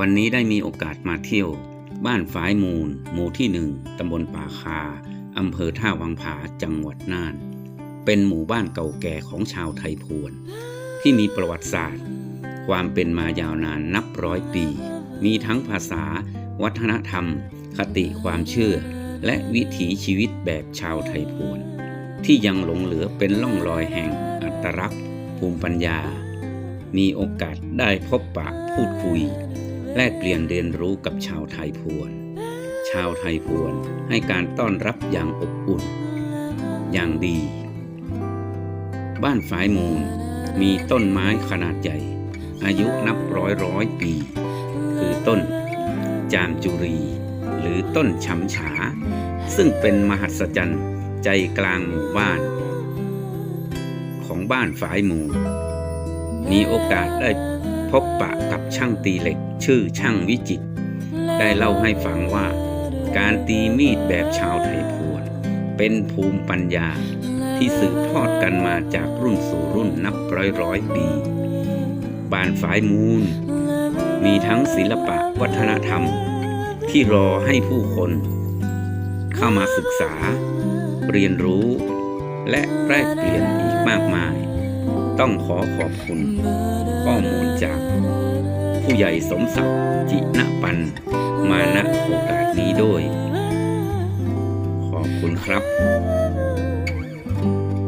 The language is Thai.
วันนี้ได้มีโอกาสมาเที่ยว บ้านฝายมูล หมู่ที่หนึ่งตำบลป่าคาอำเภอท่าวังผาจังหวัดน่าน เป็นหมู่บ้านเก่าแก่ของชาวไทยพวน ที่มีประวัติศาสตร์ ความเป็นมายาวนานนับร้อยปี มีทั้งภาษา วัฒนธรรม คติความเชื่อ และวิถีชีวิตแบบชาวไทยพวน ที่ยังหลงเหลือเป็นล่องรอยแห่งอัตลักษณ์ ภูมิปัญญา มีโอกาสได้พบปะพูดคุย แลกเปลี่ยนเรียนรู้กับชาวไทยพวน ชาวไทยพวนให้การต้อนรับอย่างอบอุ่น อย่างดี บ้านฝายมูลมีต้นไม้ขนาดใหญ่ อายุนับร้อยร้อยปี คือต้น จามจุรี หรือต้นฉำฉา ซึ่งเป็นมหัศจรรย์ใจกลางหมู่บ้าน ของบ้านฝายมูลมีโอกาสได้พบปะกับช่างตีเหล็ก ชื่อช่างวิจิต ได้เล่าให้ฟังว่า การตีมีดแบบชาวไทยพวน เป็นภูมิปัญญาที่สืบทอดกันมาจากรุ่นสู่รุ่นนับร้อยร้อยปี บานฝายมูล มีทั้งศิลปะวัฒนธรรม ที่รอให้ผู้คน เข้ามาศึกษา เรียนรู้ และแลกเปลี่ยนอีกมากมาย ต้องขอขอบคุณข้อมูลจาก ผู้ใหญ่สมศักดิ์จิณปัน มาณโอกาสนี้ด้วย ขอบคุณครับ